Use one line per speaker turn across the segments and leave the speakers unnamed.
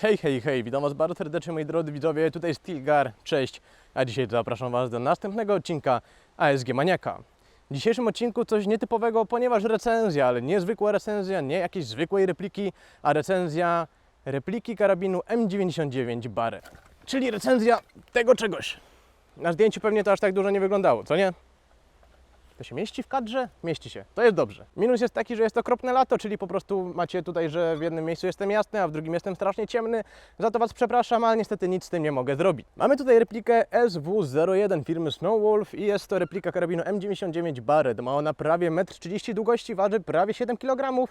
Hej, hej, hej, witam Was bardzo serdecznie moi drodzy widzowie, tutaj Stilgar, cześć, a dzisiaj zapraszam Was do następnego odcinka ASG Maniaka. W dzisiejszym odcinku coś nietypowego, ponieważ recenzja, ale niezwykła recenzja, nie jakiejś zwykłej repliki, a recenzja repliki karabinu M99 Barrett, czyli recenzja tego czegoś. Na zdjęciu pewnie to aż tak dużo nie wyglądało, co nie? To się mieści w kadrze? Mieści się. To jest dobrze. Minus jest taki, że jest okropne lato, czyli po prostu macie tutaj, że w jednym miejscu jestem jasny, a w drugim jestem strasznie ciemny. Za to Was przepraszam, ale niestety nic z tym nie mogę zrobić. Mamy tutaj replikę SW01 firmy Snowwolf i jest to replika karabinu M99 Barrett. Ma ona prawie 1,30 m długości, waży prawie 7 kg.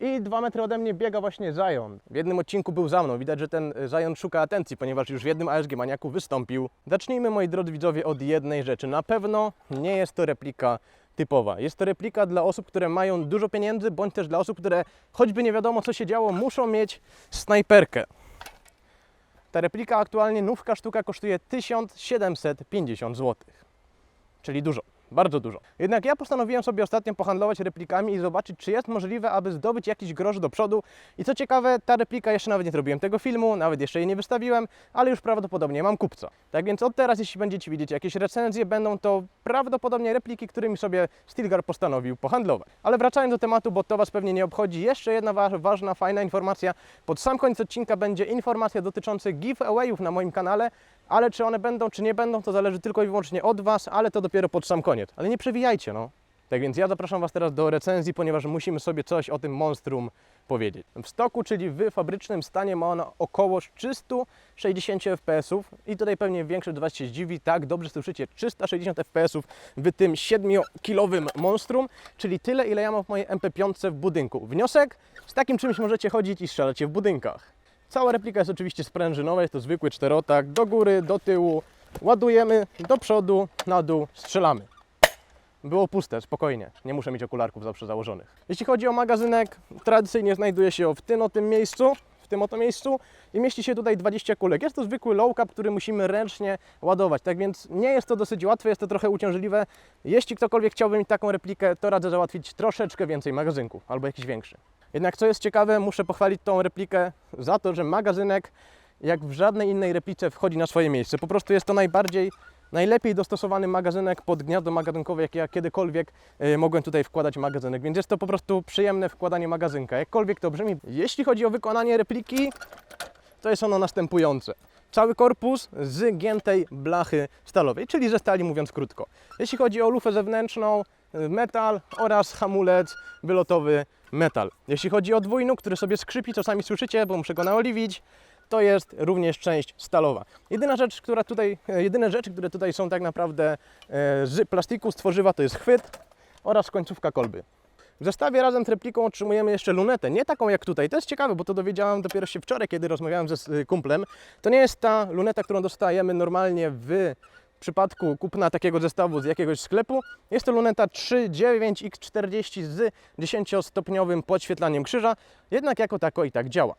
I dwa metry ode mnie biega właśnie Zion. W jednym odcinku był za mną. Widać, że ten y, Zion szuka atencji, ponieważ już w jednym ASG Maniaku wystąpił. Zacznijmy, moi drodzy widzowie, od jednej rzeczy. Na pewno nie jest to replika typowa. Jest to replika dla osób, które mają dużo pieniędzy, bądź też dla osób, które choćby nie wiadomo co się działo, muszą mieć snajperkę. Ta replika aktualnie, nówka sztuka kosztuje 1750 zł. Czyli dużo. Bardzo dużo. Jednak ja postanowiłem sobie ostatnio pohandlować replikami i zobaczyć, czy jest możliwe, aby zdobyć jakiś grosz do przodu. I co ciekawe, ta replika jeszcze nawet nie zrobiłem tego filmu, nawet jeszcze jej nie wystawiłem, ale już prawdopodobnie mam kupca. Tak więc od teraz, jeśli będziecie widzieć jakieś recenzje, będą to prawdopodobnie repliki, którymi sobie Stilgar postanowił pohandlować. Ale wracając do tematu, bo to Was pewnie nie obchodzi, jeszcze jedna wa- ważna, fajna informacja. Pod sam koniec odcinka będzie informacja dotycząca giveawayów na moim kanale, ale czy one będą, czy nie będą, to zależy tylko i wyłącznie od Was, ale to dopiero pod sam koniec. Ale nie przewijajcie, no. Tak więc ja zapraszam Was teraz do recenzji, ponieważ musimy sobie coś o tym monstrum powiedzieć. W stoku, czyli w fabrycznym stanie ma ona około 360 fps i tutaj pewnie większość z Was się zdziwi, tak, dobrze słyszycie, 360 fps w tym 7-kilowym monstrum, czyli tyle, ile ja mam w mojej MP5 w budynku. Wniosek? Z takim czymś możecie chodzić i strzelać w budynkach. Cała replika jest oczywiście sprężynowa, jest to zwykły czterotak, do góry, do tyłu, ładujemy, do przodu, na dół, strzelamy. Było puste, spokojnie, nie muszę mieć okularków zawsze założonych. Jeśli chodzi o magazynek, tradycyjnie znajduje się w tym oto miejscu, w tym oto miejscu i mieści się tutaj 20 kulek. Jest to zwykły low cap, który musimy ręcznie ładować, tak więc nie jest to dosyć łatwe, jest to trochę uciążliwe. Jeśli ktokolwiek chciałby mieć taką replikę, to radzę załatwić troszeczkę więcej magazynków albo jakiś większy. Jednak co jest ciekawe, muszę pochwalić tą replikę za to, że magazynek jak w żadnej innej replice wchodzi na swoje miejsce. Po prostu jest to najbardziej, najlepiej dostosowany magazynek pod gniazdo magazynkowe, jakie ja kiedykolwiek e, mogłem tutaj wkładać magazynek, więc jest to po prostu przyjemne wkładanie magazynka, jakkolwiek to brzmi. Jeśli chodzi o wykonanie repliki, to jest ono następujące. Cały korpus z giętej blachy stalowej, czyli ze stali mówiąc krótko. Jeśli chodzi o lufę zewnętrzną, y, metal oraz hamulec wylotowy metal. Jeśli chodzi o dwójnóg, który sobie skrzypi, czasami słyszycie, bo muszę go naoliwić, to jest również część stalowa. Jedyna rzecz, która tutaj, e, jedyne rzeczy, które tutaj są tak naprawdę e, z plastiku, z tworzywa, to jest chwyt oraz końcówka kolby. W zestawie razem z repliką otrzymujemy jeszcze lunetę, nie taką jak tutaj. To jest ciekawe, bo to dowiedziałem dopiero się wczoraj, kiedy rozmawiałem ze z kumplem. To nie jest ta luneta, którą dostajemy normalnie w przypadku kupna takiego zestawu z jakiegoś sklepu. Jest to luneta 39X40 z 10-stopniowym podświetlaniem krzyża, jednak jako tako i tak działa.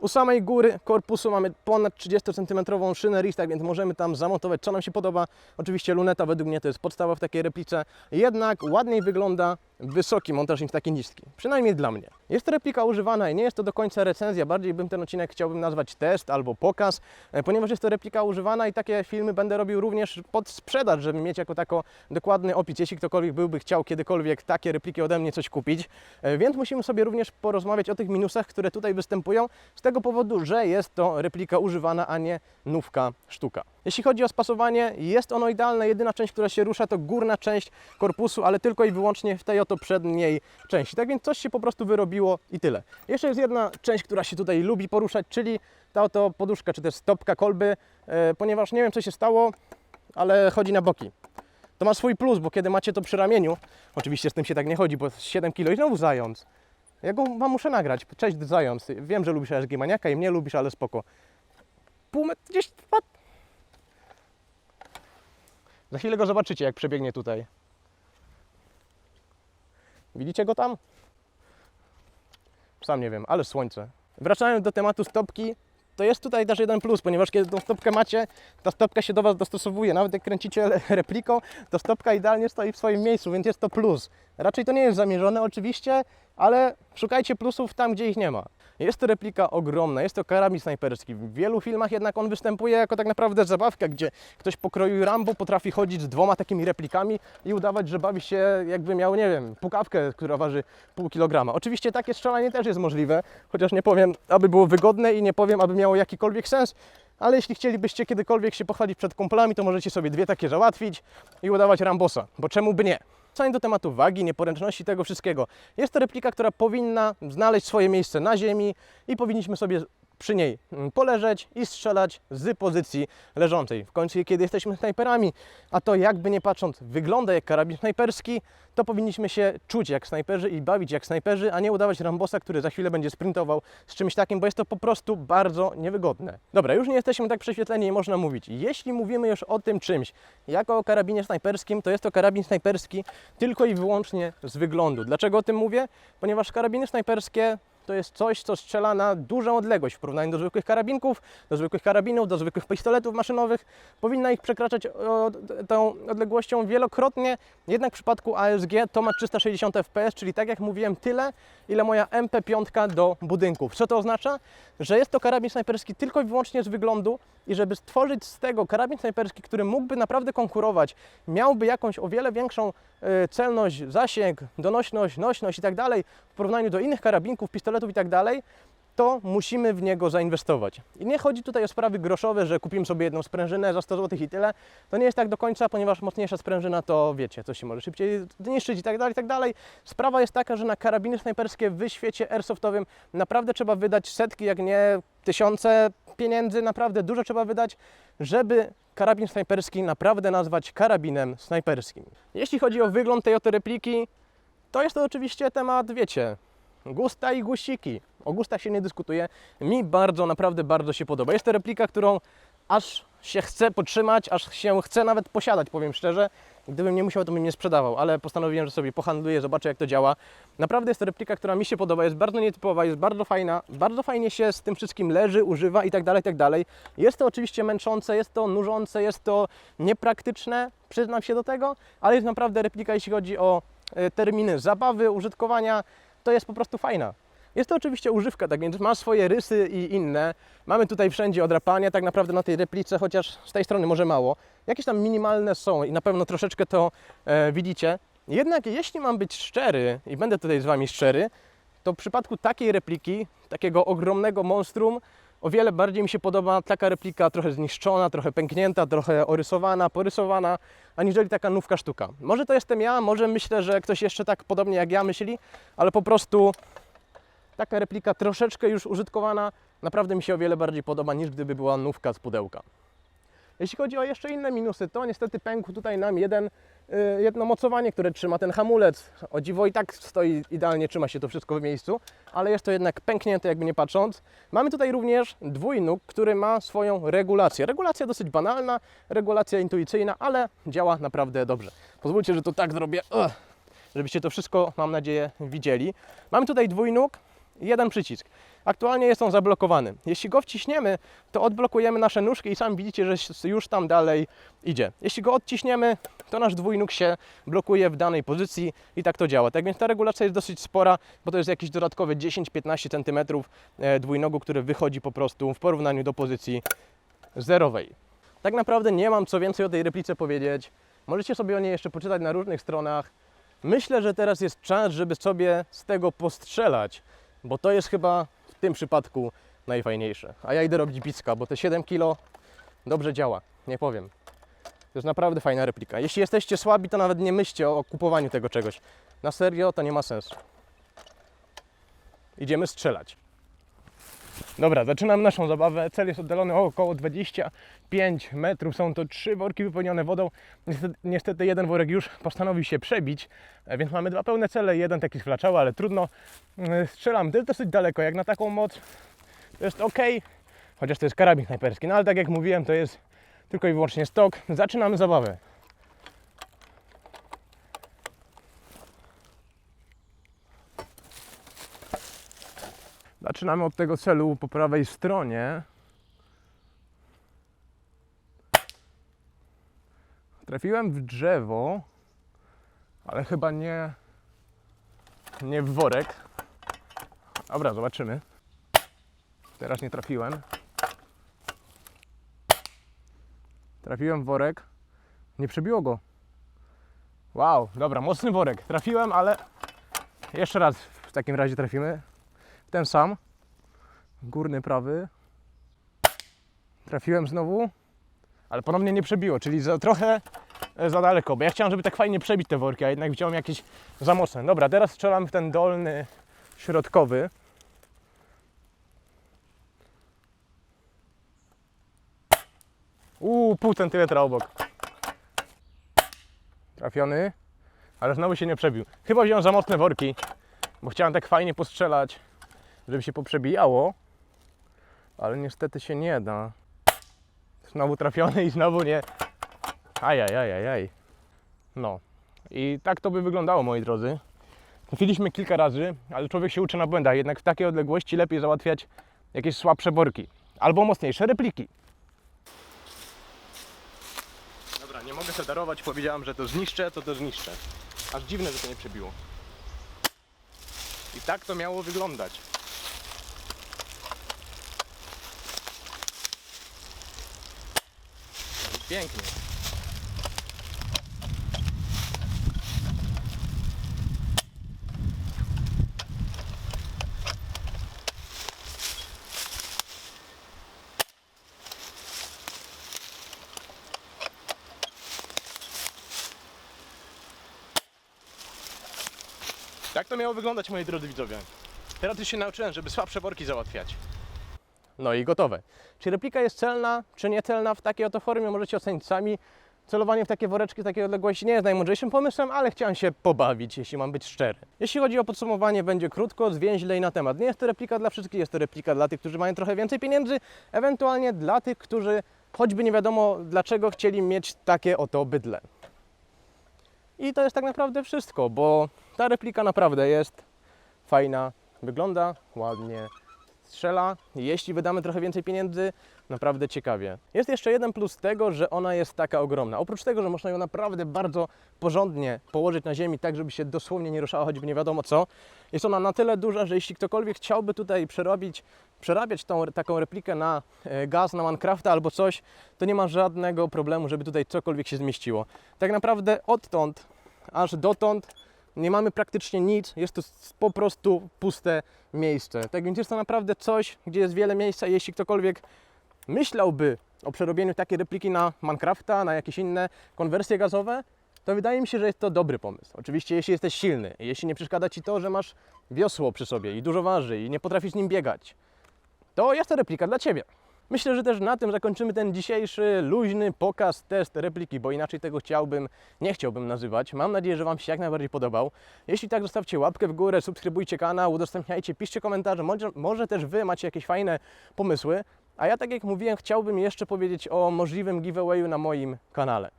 U samej góry korpusu mamy ponad 30 cm szynę RIS, tak więc możemy tam zamontować co nam się podoba. Oczywiście luneta według mnie to jest podstawa w takiej replice, jednak ładniej wygląda wysoki montaż niż taki niski. Przynajmniej dla mnie. Jest replika używana i nie jest to do końca recenzja, bardziej bym ten odcinek chciałbym nazwać test albo pokaz, e, ponieważ jest to replika używana i takie filmy będę robił również pod sprzedaż, żeby mieć jako tako dokładny opis, jeśli ktokolwiek byłby chciał kiedykolwiek takie repliki ode mnie coś kupić. E, Więc musimy sobie również porozmawiać o tych minusach, które tutaj występują, z tego powodu, że jest to replika używana, a nie nówka sztuka. Jeśli chodzi o spasowanie, jest ono idealne. Jedyna część, która się rusza, to górna część korpusu, ale tylko i wyłącznie w tej oto przedniej części. Tak więc coś się po prostu wyrobiło i tyle. Jeszcze jest jedna część, która się tutaj lubi poruszać, czyli ta oto poduszka, czy też stopka kolby, e, ponieważ nie wiem, co się stało, ale chodzi na boki. To ma swój plus, bo kiedy macie to przy ramieniu, oczywiście z tym się tak nie chodzi, bo jest 7 kg i znowu zając. Ja go wam muszę nagrać. Cześć zając. Wiem, że lubisz ASG Maniaka i mnie lubisz, ale spoko. Pół metra, gdzieś. Za chwilę go zobaczycie, jak przebiegnie tutaj. Widzicie go tam? Sam nie wiem, ale słońce. Wracając do tematu stopki, to jest tutaj też jeden plus, ponieważ kiedy tą stopkę macie, ta stopka się do Was dostosowuje. Nawet jak kręcicie repliką, to stopka idealnie stoi w swoim miejscu, więc jest to plus. Raczej to nie jest zamierzone oczywiście, ale szukajcie plusów tam, gdzie ich nie ma. Jest to replika ogromna, jest to karabin snajperski. W wielu filmach jednak on występuje jako tak naprawdę zabawka, gdzie ktoś pokroił Rambo, potrafi chodzić z dwoma takimi replikami i udawać, że bawi się jakby miał, nie wiem, pukawkę, która waży pół kilograma. Oczywiście takie strzelanie też jest możliwe, chociaż nie powiem, aby było wygodne i nie powiem, aby miało jakikolwiek sens, ale jeśli chcielibyście kiedykolwiek się pochwalić przed kumplami, to możecie sobie dwie takie załatwić i udawać Rambosa, bo czemu by nie? Wracając do tematu wagi, nieporęczności, tego wszystkiego. Jest to replika, która powinna znaleźć swoje miejsce na ziemi i powinniśmy sobie przy niej mm, poleżeć i strzelać z pozycji leżącej. W końcu, kiedy jesteśmy snajperami, a to jakby nie patrząc wygląda jak karabin snajperski, to powinniśmy się czuć jak snajperzy i bawić jak snajperzy, a nie udawać Rambosa, który za chwilę będzie sprintował z czymś takim, bo jest to po prostu bardzo niewygodne. Dobra, już nie jesteśmy tak prześwietleni i można mówić. Jeśli mówimy już o tym czymś, jako o karabinie snajperskim, to jest to karabin snajperski tylko i wyłącznie z wyglądu. Dlaczego o tym mówię? Ponieważ karabiny snajperskie to jest coś, co strzela na dużą odległość w porównaniu do zwykłych karabinków, do zwykłych karabinów, do zwykłych pistoletów maszynowych. Powinna ich przekraczać o, tą odległością wielokrotnie, jednak w przypadku ASG to ma 360 fps, czyli tak jak mówiłem, tyle, ile moja MP5 do budynków. Co to oznacza? Że jest to karabin snajperski tylko i wyłącznie z wyglądu i żeby stworzyć z tego karabin snajperski, który mógłby naprawdę konkurować, miałby jakąś o wiele większą e, celność, zasięg, donośność, nośność i tak dalej porównaniu do innych karabinków, pistoletów i tak dalej, to musimy w niego zainwestować. I nie chodzi tutaj o sprawy groszowe, że kupimy sobie jedną sprężynę za 100 zł i tyle. To nie jest tak do końca, ponieważ mocniejsza sprężyna to wiecie, coś się może szybciej zniszczyć i tak dalej, i tak dalej. Sprawa jest taka, że na karabiny snajperskie w świecie airsoftowym naprawdę trzeba wydać setki, jak nie tysiące pieniędzy, naprawdę dużo trzeba wydać, żeby karabin snajperski naprawdę nazwać karabinem snajperskim. Jeśli chodzi o wygląd tej oto repliki, to jest to oczywiście temat, wiecie, gusta i gusiki. O gustach się nie dyskutuje. Mi bardzo, naprawdę bardzo się podoba. Jest to replika, którą aż się chce potrzymać, aż się chce nawet posiadać, powiem szczerze. Gdybym nie musiał, to bym nie sprzedawał, ale postanowiłem, że sobie pohandluję, zobaczę jak to działa. Naprawdę jest to replika, która mi się podoba, jest bardzo nietypowa, jest bardzo fajna, bardzo fajnie się z tym wszystkim leży, używa i tak dalej, tak dalej. Jest to oczywiście męczące, jest to nużące, jest to niepraktyczne, przyznam się do tego, ale jest naprawdę replika, jeśli chodzi o terminy zabawy, użytkowania, to jest po prostu fajna. Jest to oczywiście używka, tak więc ma swoje rysy i inne. Mamy tutaj wszędzie odrapania, tak naprawdę na tej replice, chociaż z tej strony może mało. Jakieś tam minimalne są i na pewno troszeczkę to e, widzicie. Jednak jeśli mam być szczery i będę tutaj z Wami szczery, to w przypadku takiej repliki, takiego ogromnego monstrum, o wiele bardziej mi się podoba taka replika trochę zniszczona, trochę pęknięta, trochę orysowana, porysowana, aniżeli taka nówka sztuka. Może to jestem ja, może myślę, że ktoś jeszcze tak podobnie jak ja myśli, ale po prostu taka replika troszeczkę już użytkowana naprawdę mi się o wiele bardziej podoba niż gdyby była nówka z pudełka. Jeśli chodzi o jeszcze inne minusy, to niestety pękł tutaj nam jeden, jedno mocowanie, które trzyma ten hamulec. O dziwo i tak stoi idealnie, trzyma się to wszystko w miejscu, ale jest to jednak pęknięte jakby nie patrząc. Mamy tutaj również dwójnóg, który ma swoją regulację. Regulacja dosyć banalna, regulacja intuicyjna, ale działa naprawdę dobrze. Pozwólcie, że to tak zrobię, żebyście to wszystko, mam nadzieję, widzieli. Mamy tutaj dwójnóg, jeden przycisk. Aktualnie jest on zablokowany. Jeśli go wciśniemy, to odblokujemy nasze nóżki i sami widzicie, że już tam dalej idzie. Jeśli go odciśniemy, to nasz dwójnóg się blokuje w danej pozycji i tak to działa. Tak więc ta regulacja jest dosyć spora, bo to jest jakieś dodatkowe 10-15 cm dwójnogu, który wychodzi po prostu w porównaniu do pozycji zerowej. Tak naprawdę nie mam co więcej o tej replice powiedzieć. Możecie sobie o niej jeszcze poczytać na różnych stronach. Myślę, że teraz jest czas, żeby sobie z tego postrzelać, bo to jest chyba w tym przypadku najfajniejsze. A ja idę robić bicka, bo te 7 kg dobrze działa, nie powiem. To jest naprawdę fajna replika. Jeśli jesteście słabi, to nawet nie myślcie o kupowaniu tego czegoś. Na serio to nie ma sensu. Idziemy strzelać. Dobra, zaczynam naszą zabawę. Cel jest oddalony o około 25 metrów. Są to trzy worki wypełnione wodą. Niestety, niestety jeden worek już postanowił się przebić, e, więc mamy dwa pełne cele. Jeden taki sflaczały, ale trudno. E, Strzelam dosyć daleko. Jak na taką moc to jest ok, chociaż to jest karabin snajperski. No ale tak jak mówiłem, to jest tylko i wyłącznie stok. Zaczynamy zabawę. Zaczynamy od tego celu po prawej stronie. Trafiłem w drzewo, ale chyba nie, nie w worek. Dobra, zobaczymy. Teraz nie trafiłem. Trafiłem w worek. Nie przebiło go. Wow, dobra, mocny worek. Trafiłem, ale jeszcze raz w takim razie trafimy. Ten sam. Górny prawy. Trafiłem znowu, ale ponownie nie przebiło, czyli za, trochę e, za daleko, bo ja chciałem, żeby tak fajnie przebić te worki, a jednak wziąłem jakieś za mocne. Dobra, teraz strzelam w ten dolny, środkowy. Uuu, pół centymetra obok. Trafiony, ale znowu się nie przebił. Chyba wziąłem za mocne worki, bo chciałem tak fajnie postrzelać, żeby się poprzebijało, ale niestety się nie da. Znowu trafiony i znowu nie. Ajajajajaj. No. I tak to by wyglądało, moi drodzy. Trafiliśmy kilka razy, ale człowiek się uczy na błędach. Jednak w takiej odległości lepiej załatwiać jakieś słabsze borki. Albo mocniejsze repliki. Dobra, nie mogę sobie darować. Powiedziałem, że to zniszczę, to to zniszczę. Aż dziwne, że to nie przebiło. I tak to miało wyglądać. Pięknie. Tak to miało wyglądać, moi drodzy widzowie. Teraz już się nauczyłem, żeby słabsze worki załatwiać. No i gotowe. Czy replika jest celna, czy niecelna w takiej oto formie, możecie ocenić sami. Celowanie w takie woreczki, takiej odległości nie jest najmądrzejszym pomysłem, ale chciałem się pobawić, jeśli mam być szczery. Jeśli chodzi o podsumowanie, będzie krótko, zwięźle i na temat. Nie jest to replika dla wszystkich, jest to replika dla tych, którzy mają trochę więcej pieniędzy, ewentualnie dla tych, którzy choćby nie wiadomo dlaczego chcieli mieć takie oto bydle. I to jest tak naprawdę wszystko, bo ta replika naprawdę jest fajna, wygląda ładnie, strzela. Jeśli wydamy trochę więcej pieniędzy, naprawdę ciekawie. Jest jeszcze jeden plus tego, że ona jest taka ogromna. Oprócz tego, że można ją naprawdę bardzo porządnie położyć na ziemi, tak żeby się dosłownie nie ruszała, choćby nie wiadomo co, jest ona na tyle duża, że jeśli ktokolwiek chciałby tutaj przerobić, przerabiać tą taką replikę na e, gaz, na Minecrafta albo coś, to nie ma żadnego problemu, żeby tutaj cokolwiek się zmieściło. Tak naprawdę odtąd aż dotąd nie mamy praktycznie nic, jest to po prostu puste miejsce. Tak więc jest to naprawdę coś, gdzie jest wiele miejsca i jeśli ktokolwiek myślałby o przerobieniu takiej repliki na Minecrafta, na jakieś inne konwersje gazowe, to wydaje mi się, że jest to dobry pomysł. Oczywiście jeśli jesteś silny, jeśli nie przeszkadza Ci to, że masz wiosło przy sobie i dużo waży i nie potrafisz nim biegać, to jest to replika dla Ciebie. Myślę, że też na tym zakończymy ten dzisiejszy luźny pokaz, test repliki, bo inaczej tego chciałbym, nie chciałbym nazywać. Mam nadzieję, że Wam się jak najbardziej podobał. Jeśli tak, zostawcie łapkę w górę, subskrybujcie kanał, udostępniajcie, piszcie komentarze, może, może też Wy macie jakieś fajne pomysły. A ja, tak jak mówiłem, chciałbym jeszcze powiedzieć o możliwym giveawayu na moim kanale.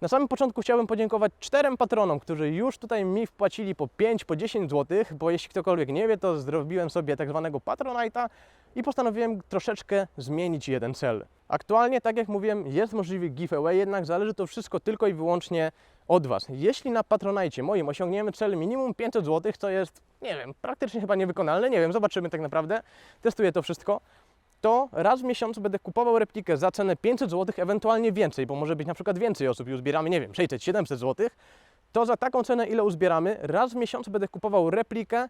Na samym początku chciałbym podziękować czterem patronom, którzy już tutaj mi wpłacili po 5, po 10 zł, bo jeśli ktokolwiek nie wie, to zrobiłem sobie tak zwanego Patronite'a i postanowiłem troszeczkę zmienić jeden cel. Aktualnie, tak jak mówiłem, jest możliwy giveaway, jednak zależy to wszystko tylko i wyłącznie od Was. Jeśli na Patronite moim osiągniemy cel minimum 500 zł, co jest, nie wiem, praktycznie chyba niewykonalne, nie wiem, zobaczymy tak naprawdę, testuję to wszystko, to raz w miesiącu będę kupował replikę za cenę 500 zł, ewentualnie więcej, bo może być na przykład więcej osób i uzbieramy, nie wiem, 600-700 zł, to za taką cenę, ile uzbieramy, raz w miesiącu będę kupował replikę,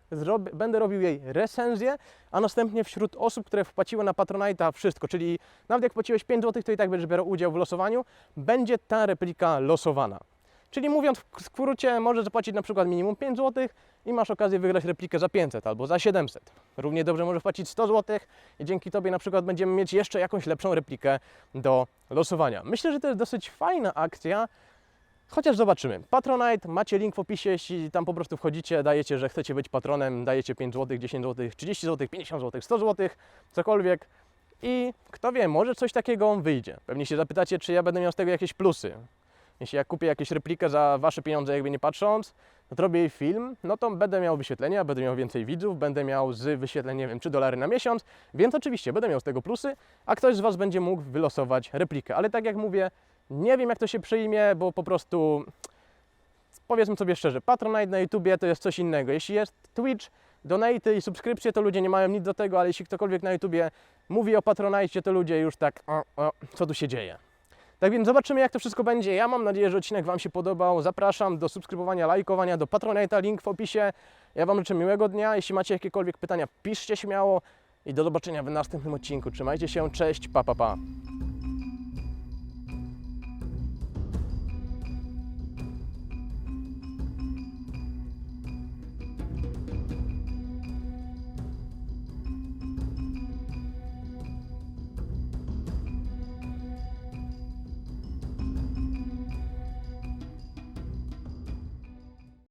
będę robił jej recenzję, a następnie wśród osób, które wpłaciły na Patronite'a wszystko, czyli nawet jak płaciłeś 5 zł, to i tak będziesz brał udział w losowaniu, będzie ta replika losowana. Czyli mówiąc w skrócie, możesz zapłacić na przykład minimum 5 zł i masz okazję wygrać replikę za 500 albo za 700. Równie dobrze możesz płacić 100 zł i dzięki Tobie na przykład będziemy mieć jeszcze jakąś lepszą replikę do losowania. Myślę, że to jest dosyć fajna akcja, chociaż zobaczymy. Patronite, macie link w opisie, jeśli tam po prostu wchodzicie, dajecie, że chcecie być patronem, dajecie 5 zł, 10 zł, 30 zł, 50 zł, 100 zł, cokolwiek. I kto wie, może coś takiego wyjdzie. Pewnie się zapytacie, czy ja będę miał z tego jakieś plusy. Jeśli ja kupię jakąś replikę za Wasze pieniądze, jakby nie patrząc, no to robię jej film, no to będę miał wyświetlenia, będę miał więcej widzów, będę miał z wyświetleń, nie wiem, 3 dolary na miesiąc, więc oczywiście będę miał z tego plusy, a ktoś z Was będzie mógł wylosować replikę. Ale tak jak mówię, nie wiem jak to się przyjmie, bo po prostu powiedzmy sobie szczerze, Patronite na YouTubie to jest coś innego. Jeśli jest Twitch, Donaty i subskrypcje to ludzie nie mają nic do tego, ale jeśli ktokolwiek na YouTubie mówi o Patronite, to ludzie już tak, o, o, co tu się dzieje. Tak więc zobaczymy, jak to wszystko będzie. Ja mam nadzieję, że odcinek Wam się podobał. Zapraszam do subskrybowania, lajkowania, do Patronite'a, link w opisie. Ja Wam życzę miłego dnia. Jeśli macie jakiekolwiek pytania, piszcie śmiało i do zobaczenia w następnym odcinku. Trzymajcie się, cześć, pa, pa, pa.